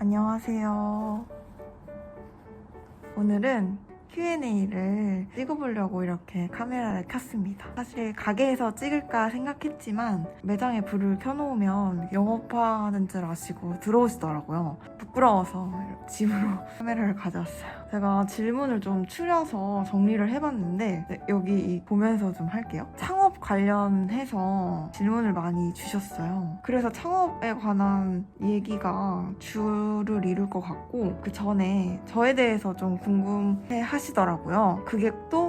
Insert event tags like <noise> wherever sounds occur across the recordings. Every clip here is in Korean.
안녕하세요. 오늘은 Q&A를 찍어보려고 이렇게 카메라를 켰습니다. 사실 가게에서 찍을까 생각했지만 매장에 불을 켜놓으면 영업하는 줄 아시고 들어오시더라고요. 부끄러워서 집으로 <laughs> 카메라를 가져왔어요. 제가 질문을 좀 추려서 정리를 해봤는데 네, 여기 이 보면서 좀 할게요. 창업 관련해서 질문을 많이 주셨어요. 그래서 창업에 관한 얘기가 주를 이룰 것 같고 그 전에 저에 대해서 좀 궁금해 하시더라고요. 그게 또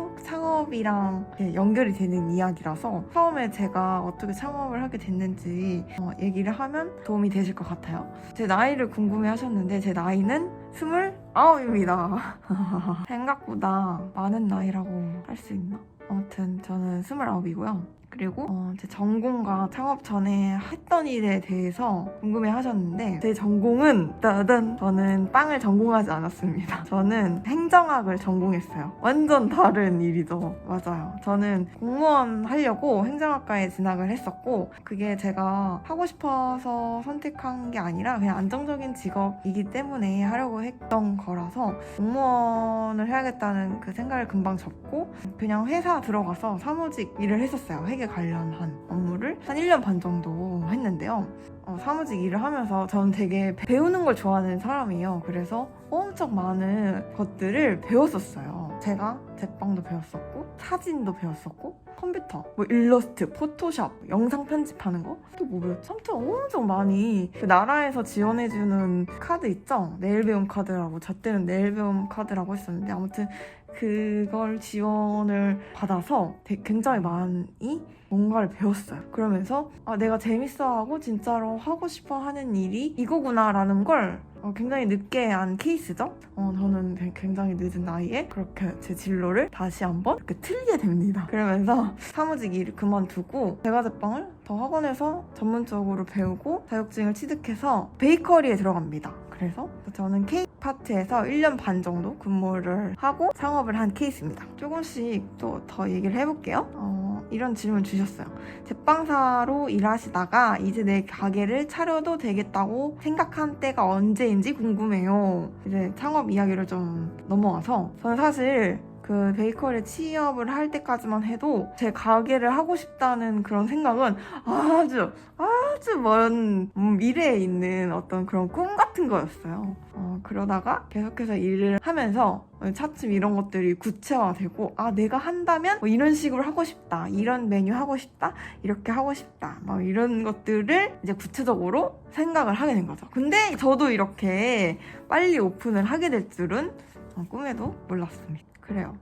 창업이랑 연결이 되는 이야기라서 처음에 제가 어떻게 창업을 하게 됐는지 어, 얘기를 하면 도움이 되실 것 같아요. 제 나이를 궁금해 하셨는데 제 나이는 29입니다. <laughs> 생각보다 많은 나이라고 할 수 있나? 아무튼 저는 29이고요. 그리고 어, 제 전공과 창업 전에 했던 일에 대해서 궁금해 하셨는데 제 전공은 따단 저는 빵을 전공하지 않았습니다. <laughs> 저는 행정학을 전공했어요. 완전 다른 일이죠. 맞아요. 저는 공무원 하려고 행정학과에 진학을 했었고 그게 제가 하고 싶어서 선택한 게 아니라 그냥 안정적인 직업이기 때문에 하려고 했던 거라서 공무원을 해야겠다는 그 생각을 금방 접고 그냥 회사 들어가서 사무직 일을 했었어요. 회계 관련한 업무를 한 1년 반 정도 했는데요. 어, 사무직 일을 하면서 저는 되게 배우는 걸 좋아하는 사람이에요. 그래서 엄청 많은 것들을 배웠었어요. 제가 제빵도 배웠었고, 사진도 배웠었고, 컴퓨터, 뭐 일러스트, 포토샵, 영상 편집하는 거, 또 뭐 배웠지? 아무튼 엄청 많이 그 나라에서 지원해주는 카드 있죠? 내일 배움 카드라고, 저 때는 내일 배움 카드라고 했었는데, 아무튼 그걸 지원을 받아서 굉장히 많이 뭔가를 배웠어요. 그러면서 아, 내가 재밌어하고 진짜로 하고 싶어 하는 일이 이거구나라는 걸 어, 굉장히 늦게 안 케이스죠. 어, 저는 되- 굉장히 늦은 나이에 그렇게 제 진로를 다시 한번 이렇게 틀게 됩니다. 그러면서 <laughs> 사무직 일을 그만두고 제과제빵을 더 학원에서 전문적으로 배우고 자격증을 취득해서 베이커리에 들어갑니다. 그래서 저는 케이크 파트에서 1년 반 정도 근무를 하고 창업을 한 케이스입니다. 조금씩 또 더 얘기를 해볼게요. 어, 이런 질문 주셨어요. 제빵사로 일하시다가 이제 내 가게를 차려도 되겠다고 생각한 때가 언제인지 궁금해요. 이제 창업 이야기를 좀 넘어와서 저는 사실 그 베이커리 취업을 할 때까지만 해도 제 가게를 하고 싶다는 그런 생각은 아주 아주 먼 음, 미래에 있는 어떤 그런 꿈 같은 거였어요. 어, 그러다가 계속해서 일을 하면서 차츰 이런 것들이 구체화되고 아 내가 한다면 뭐 이런 식으로 하고 싶다 이런 메뉴 하고 싶다 이렇게 하고 싶다 막 이런 것들을 이제 구체적으로 생각을 하게 된 거죠 근데 저도 이렇게 빨리 오픈을 하게 될 줄은 어, 꿈에도 몰랐습니다 그래요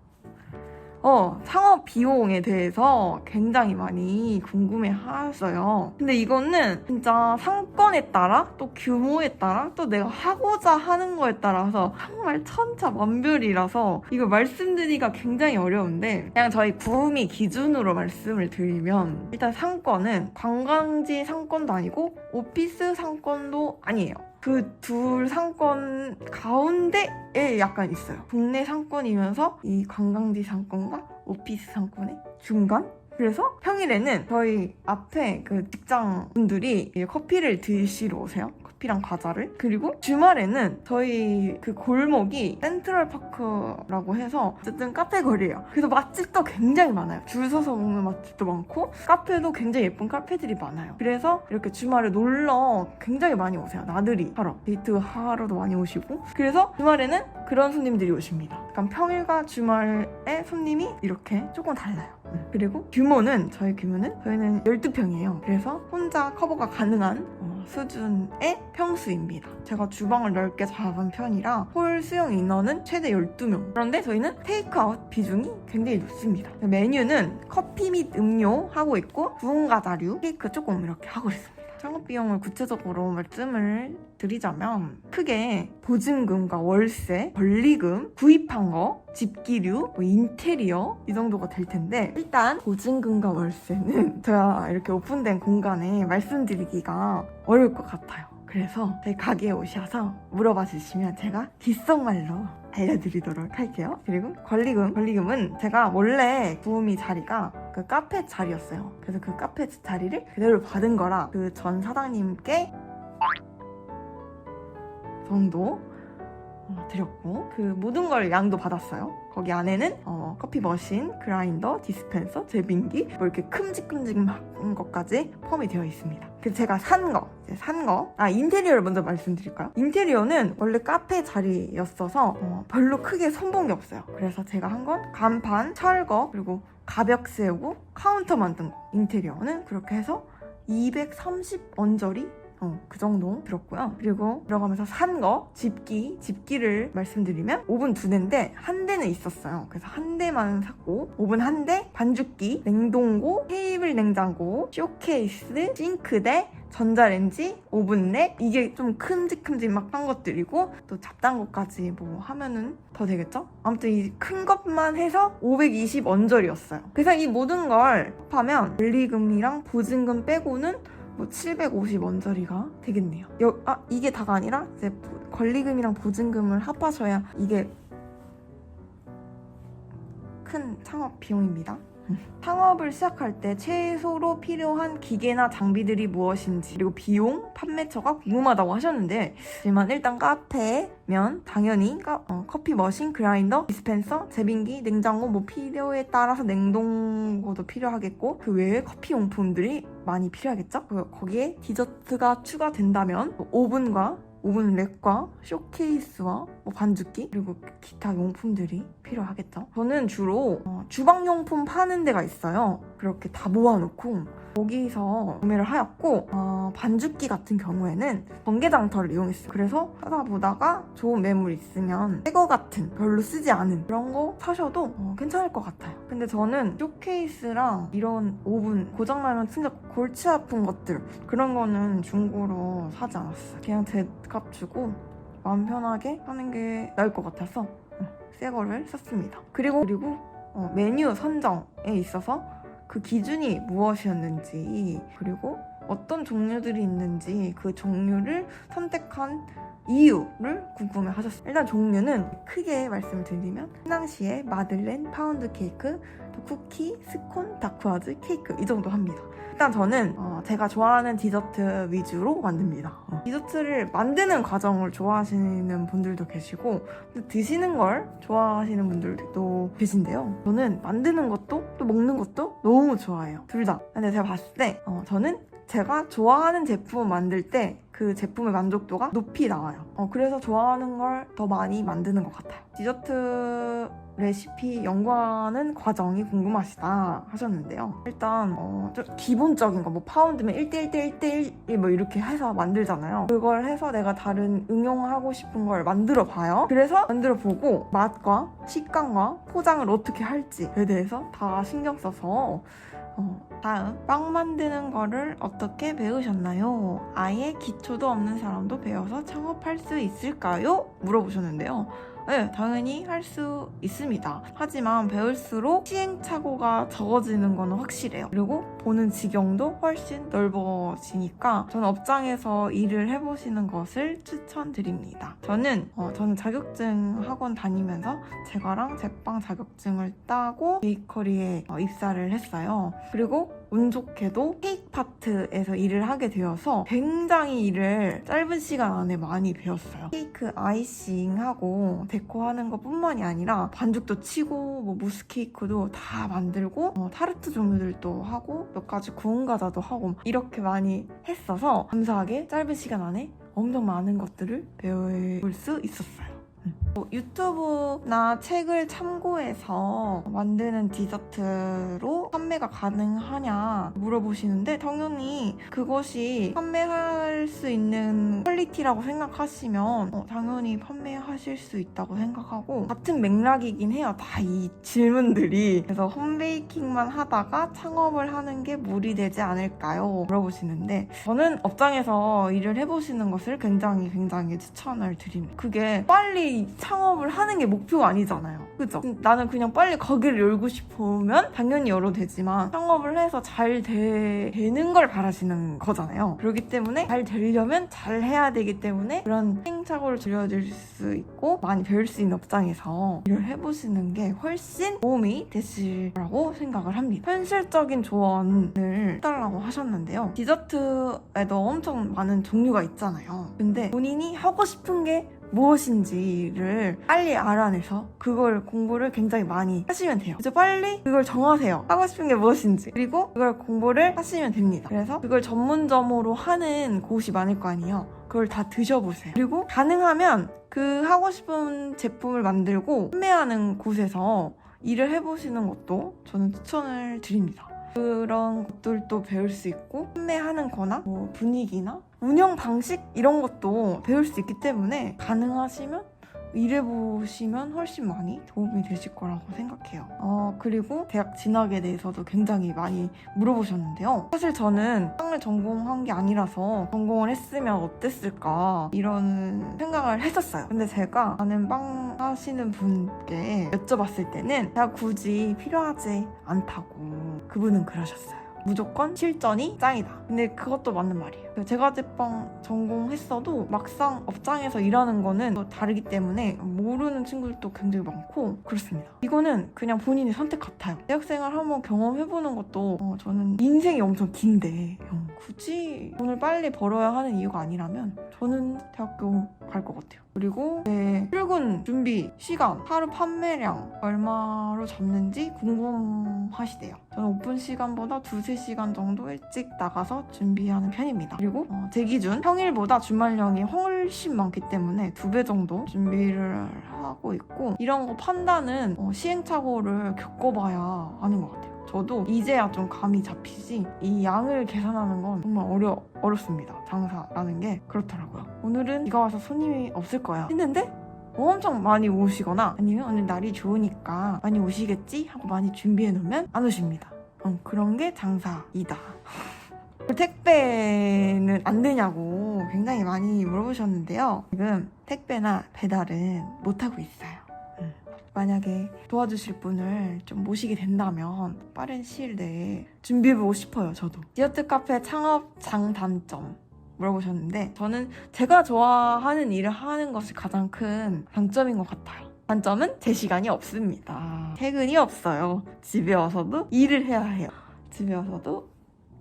어, 창업 비용에 대해서 굉장히 많이 궁금해 하셨어요. 근데 이거는 진짜 상권에 따라 또 규모에 따라 또 내가 하고자 하는 거에 따라서 정말 천차만별이라서 이걸 말씀드리기가 굉장히 어려운데 그냥 저희 구미 기준으로 말씀을 드리면 일단 상권은 관광지 상권도 아니고 오피스 상권도 아니에요. 그 둘 상권 가운데에 약간 있어요. 국내 상권이면서 이 관광지 상권과 오피스 상권의 중간? 그래서 평일에는 저희 앞에 그 직장 분들이 커피를 드시러 오세요. 커피랑 과자를. 그리고 주말에는 저희 그 골목이 센트럴파크라고 해서 어쨌든 카페 거리예요. 그래서 맛집도 굉장히 많아요. 줄 서서 먹는 맛집도 많고 카페도 굉장히 예쁜 카페들이 많아요. 그래서 이렇게 주말에 놀러 굉장히 많이 오세요. 나들이 하러. 데이트 하러도 많이 오시고. 그래서 주말에는 그런 손님들이 오십니다. 약간 평일과 주말에 손님이 이렇게 조금 달라요. 네. 그리고 규모는 저희 규모는 저희는 12평이에요. 그래서 혼자 커버가 가능한 어, 수준의 평수입니다. 제가 주방을 넓게 잡은 편이라 홀 수용 인원은 최대 12명. 그런데 저희는 테이크아웃 비중이 굉장히 높습니다. 메뉴는 커피 및 음료 하고 있고 구운 과 자류, 케이크 조금 이렇게 하고 있습니다. 창업 비용을 구체적으로 말씀을 드리자면 크게 보증금과 월세, 권리금, 구입한 거, 집기류, 뭐 인테리어 이 정도가 될 텐데 일단 보증금과 월세는 <laughs> 제가 이렇게 오픈된 공간에 말씀드리기가 어려울 것 같아요. 그래서 저희 가게에 오셔서 물어봐 주시면 제가 귓속말로 알려드리도록 할게요. 그리고 권리금, 권리금은 제가 원래 구음이 자리가 그 카페 자리였어요. 그래서 그 카페 자리를 그대로 받은 거라 그 전 사장님께 정도 어, 드렸고 그 모든 걸 양도 받았어요. 거기 안에는 어, 커피 머신, 그라인더, 디스펜서, 제빙기 뭐 이렇게 큼직큼직한 것까지 포함이 되어 있습니다. 그 제가 산 거, 이제 산 거. 아 인테리어를 먼저 말씀드릴까요? 인테리어는 원래 카페 자리였어서 어, 별로 크게 손본 게 없어요. 그래서 제가 한 건 간판, 철거 그리고 가벽 세우고 카운터 만든 거. 인테리어는 그렇게 해서 230 언저리 어, 그 정도 들었고요. 그리고 들어가면서 산 거, 집기, 집기를 말씀드리면 오븐 두 대인데 한 대는 있었어요. 그래서 한 대만 샀고 오븐 한 대, 반죽기, 냉동고, 테이블 냉장고, 쇼케이스, 싱크대, 전자레인지, 오븐렉 이게 좀 큼직큼직막한 것들이고 또 잡다한 것까지 뭐 하면은 더 되겠죠? 아무튼 이 큰 것만 해서 520 언저리였어요. 그래서 이 모든 걸 합하면 권리금이랑 보증금 빼고는 뭐 750 원짜리가 되겠네요. 여, 아 이게 다가 아니라 이제 보- 권리금이랑 보증금을 합하셔야 이게 큰 창업 비용입니다. 창업을 시작할 때 최소로 필요한 기계나 장비들이 무엇인지 그리고 비용, 판매처가 궁금하다고 하셨는데 하지만 일단 카페면 당연히 카- 어, 커피 머신, 그라인더, 디스펜서, 제빙기, 냉장고 뭐 필요에 따라서 냉동고도 필요하겠고 그 외에 커피 용품들이 많이 필요하겠죠? 그- 거기에 디저트가 추가된다면 뭐 오븐과 오븐 렉과 쇼케이스와 뭐 반죽기 그리고 기타 용품들이 필요하겠죠. 저는 주로 어, 주방용품 파는 데가 있어요. 그렇게 다 모아놓고 거기서 구매를 하였고 어, 반죽기 같은 경우에는 번개장터를 이용했어요. 그래서 하다 보다가 좋은 매물 있으면 새거 같은 별로 쓰지 않은 그런 거 사셔도 어, 괜찮을 것 같아요. 근데 저는 쇼케이스랑 이런 오븐 고장나면 진짜 골치 아픈 것들 그런 거는 중고로 사지 않았어요. 그냥 제 값 주고 마음 편하게 하는 게 나을 것 같아서 어, 새 거를 샀습니다. 그리고 그리고 어, 메뉴 선정에 있어서 그 기준이 무엇이었는지 그리고 어떤 종류들이 있는지 그 종류를 선택한 이유를 궁금해 하셨어요. 일단 종류는 크게 말씀을 드리면 휘낭시에 마들렌, 파운드 케이크, 또 쿠키, 스콘, 다크와즈, 케이크 이 정도 합니다. 일단 저는 어, 제가 좋아하는 디저트 위주로 만듭니다. 어, 디저트를 만드는 과정을 좋아하시는 분들도 계시고 드시는 걸 좋아하시는 분들도 계신데요. 저는 만드는 것도 또 먹는 것도 너무 좋아해요. 둘 다. 근데 제가 봤을 때 어, 저는 제가 좋아하는 제품을 만들 때 그 제품의 만족도가 높이 나와요. 어, 그래서 좋아하는 걸 더 많이 만드는 것 같아요. 디저트 레시피 연구하는 과정이 궁금하시다 하셨는데요. 일단 어, 좀 기본적인 거 뭐 파운드면 1대1대1대1 뭐 이렇게 해서 만들잖아요. 그걸 해서 내가 다른 응용하고 싶은 걸 만들어 봐요. 그래서 만들어 보고 맛과 식감과 포장을 어떻게 할지에 대해서 다 신경 써서 어, 다음 빵 만드는 거를 어떻게 배우셨나요? 아예 기초도 없는 사람도 배워서 창업할 수 있을까요? 물어보셨는데요. 네, 당연히 할 수 있습니다. 하지만 배울수록 시행착오가 적어지는 거는 확실해요. 그리고 보는 지경도 훨씬 넓어지니까 저는 업장에서 일을 해보시는 것을 추천드립니다. 저는 어, 저는 자격증 학원 다니면서 제과랑 제빵 자격증을 따고 베이커리에 어, 입사를 했어요. 그리고 운 좋게도 케이크 파트에서 일을 하게 되어서 굉장히 일을 짧은 시간 안에 많이 배웠어요. 케이크 아이싱하고 데코하는 것 뿐만이 아니라 반죽도 치고 뭐 무스 케이크도 다 만들고 어, 타르트 종류들도 하고 몇 가지 구운 과자도 하고 이렇게 많이 했어서 감사하게 짧은 시간 안에 엄청 많은 것들을 배울 수 있었어요. 뭐 유튜브나 책을 참고해서 만드는 디저트로 판매가 가능하냐 물어보시는데 당연히 그것이 판매할 수 있는 퀄리티라고 생각하시면 어, 당연히 판매하실 수 있다고 생각하고 같은 맥락이긴 해요 다 이 질문들이. 그래서 홈베이킹만 하다가 창업을 하는 게 무리되지 않을까요? 물어보시는데 저는 업장에서 일을 해보시는 것을 굉장히 굉장히 추천을 드립니다. 그게 빨리 창업을 하는 게 목표가 아니잖아요. 그죠? 나는 그냥 빨리 가게를 열고 싶으면 당연히 열어도 되지만 창업을 해서 잘 되, 되는 걸 바라시는 거잖아요. 그렇기 때문에 잘 되려면 잘 해야 되기 때문에 그런 행착오를 줄여줄 수 있고 많이 배울 수 있는 업장에서 일을 해보시는 게 훨씬 도움이 되시라고 생각을 합니다. 현실적인 조언을 해달라고 하셨는데요. 디저트에도 엄청 많은 종류가 있잖아요. 근데 본인이 하고 싶은 게 무엇인지를 빨리 알아내서 그걸 공부를 굉장히 많이 하시면 돼요. 이제 빨리 그걸 정하세요. 하고 싶은 게 무엇인지. 그리고 그걸 공부를 하시면 됩니다. 그래서 그걸 전문점으로 하는 곳이 많을 거 아니에요. 그걸 다 드셔보세요. 그리고 가능하면 그 하고 싶은 제품을 만들고 판매하는 곳에서 일을 해보시는 것도 저는 추천을 드립니다. 그런 것들도 배울 수 있고 판매하는 거나 뭐 분위기나 운영 방식 이런 것도 배울 수 있기 때문에 가능하시면 일해보시면 훨씬 많이 도움이 되실 거라고 생각해요. 어, 그리고 대학 진학에 대해서도 굉장히 많이 물어보셨는데요. 사실 저는 빵을 전공한 게 아니라서 전공을 했으면 어땠을까 이런 생각을 했었어요. 근데 제가 아는 빵 하시는 분께 여쭤봤을 때는 제가 굳이 필요하지 않다고 그분은 그러셨어요. 무조건 실전이 짱이다. 근데 그것도 맞는 말이에요. 그 제과 제빵 전공했어도 막상 업장에서 일하는 거는 또 다르기 때문에 모르는 친구들도 굉장히 많고 그렇습니다. 이거는 그냥 본인의 선택 같아요. 대학생활 한번 경험해보는 것도 어, 저는 인생이 엄청 긴데 어, 굳이 돈을 빨리 벌어야 하는 이유가 아니라면 저는 대학교 갈 것 같아요. 그리고 제 출근 준비 시간, 하루 판매량 얼마로 잡는지 궁금하시대요. 저는 오픈 시간보다 두세 시간 정도 일찍 나가서 준비하는 편입니다. 그리고 어, 제 기준 평일보다 주말량이 훨씬 많기 때문에 두 배 정도 준비를 하고 있고 이런 거 판단은 어, 시행착오를 겪어봐야 하는 것 같아요. 저도 이제야 좀 감이 잡히지 이 양을 계산하는 건 정말 어려 어렵습니다. 장사라는 게 그렇더라고요. 오늘은 비가 와서 손님이 없을 거야 했는데 엄청 많이 오시거나 아니면 오늘 날이 좋으니까 많이 오시겠지 하고 많이 준비해 놓으면 안 오십니다. 어, 그런 게 장사이다. <laughs> 택배는 안 되냐고 굉장히 많이 물어보셨는데요. 지금 택배나 배달은 못하고 있어요. 음. 만약에 도와주실 분을 좀 모시게 된다면 빠른 시일 내에 준비해보고 싶어요, 저도. 디어트 카페 창업 장단점 물어보셨는데 저는 제가 좋아하는 일을 하는 것이 가장 큰 장점인 것 같아요. 단점은 제 시간이 없습니다. 퇴근이 없어요. 집에 와서도 일을 해야 해요. 집에 와서도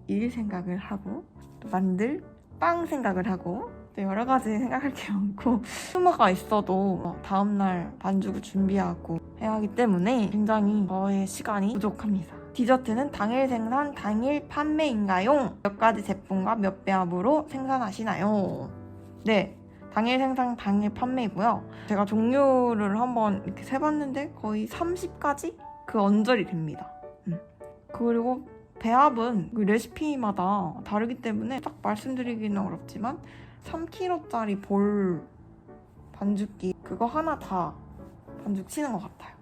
일 생각을 하고 또 만들 빵 생각을 하고 또 여러 가지 생각할 게 많고 <laughs> 휴무가 있어도 어, 다음날 반죽을 준비하고 해야 하기 때문에 굉장히 저의 시간이 부족합니다. 디저트는 당일 생산, 당일 판매인가요? 몇 가지 제품과 몇 배합으로 생산하시나요? 네, 당일 생산, 당일 판매이고요. 제가 종류를 한번 이렇게 세봤는데 거의 30가지? 그 언저리 됩니다. 음. 그리고 배합은 그 레시피마다 다르기 때문에 딱 말씀드리기는 어렵지만 3kg짜리 볼 반죽기 그거 하나 다 반죽 치는 것 같아요.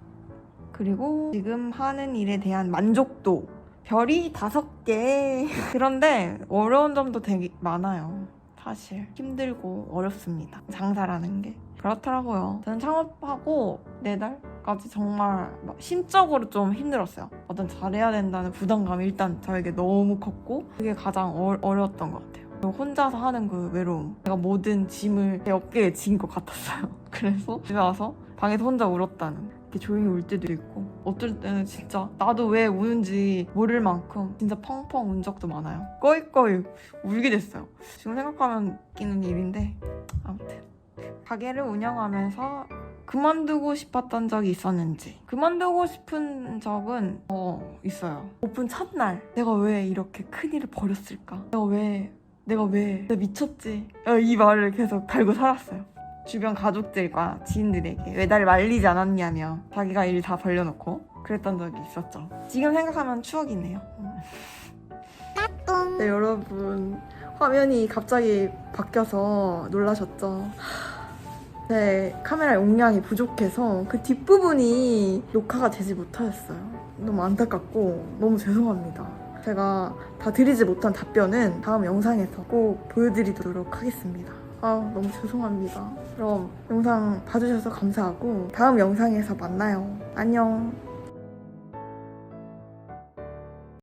그리고 지금 하는 일에 대한 만족도 별이 다섯 개. <laughs> 그런데 어려운 점도 되게 많아요. 사실 힘들고 어렵습니다. 장사라는 게 그렇더라고요. 저는 창업하고 네 달까지 정말 막 심적으로 좀 힘들었어요. 어떤 잘해야 된다는 부담감이 일단 저에게 너무 컸고 그게 가장 어, 어려웠던 것 같아요. 혼자서 하는 그 외로움. 제가 모든 짐을 제 어깨에 지인 것 같았어요. <laughs> 그래서 집에 와서 방에서 혼자 울었다는. 이렇게 조용히 울 때도 있고 어떨 때는 진짜 나도 왜 우는지 모를 만큼 진짜 펑펑 운 적도 많아요. 꺼이꺼이 울게 됐어요. 지금 생각하면 웃기는 일인데 아무튼 가게를 운영하면서 그만두고 싶었던 적이 있었는지 그만두고 싶은 적은 어 있어요. 오픈 첫날 내가 왜 이렇게 큰 일을 벌였을까? 내가 왜 내가 왜 내가 미쳤지? 어, 이 말을 계속 달고 살았어요. 주변 가족들과 지인들에게 왜 날 말리지 않았냐며 자기가 일 다 벌려놓고 그랬던 적이 있었죠. 지금 생각하면 추억이네요. 네, 여러분 화면이 갑자기 바뀌어서 놀라셨죠? 네, 카메라 용량이 부족해서 그 뒷부분이 녹화가 되지 못하였어요. 너무 안타깝고 너무 죄송합니다. 제가 다 드리지 못한 답변은 다음 영상에서 꼭 보여드리도록 하겠습니다. 아, 너무 죄송합니다. 그럼 영상 봐주셔서 감사하고 다음 영상에서 만나요. 안녕.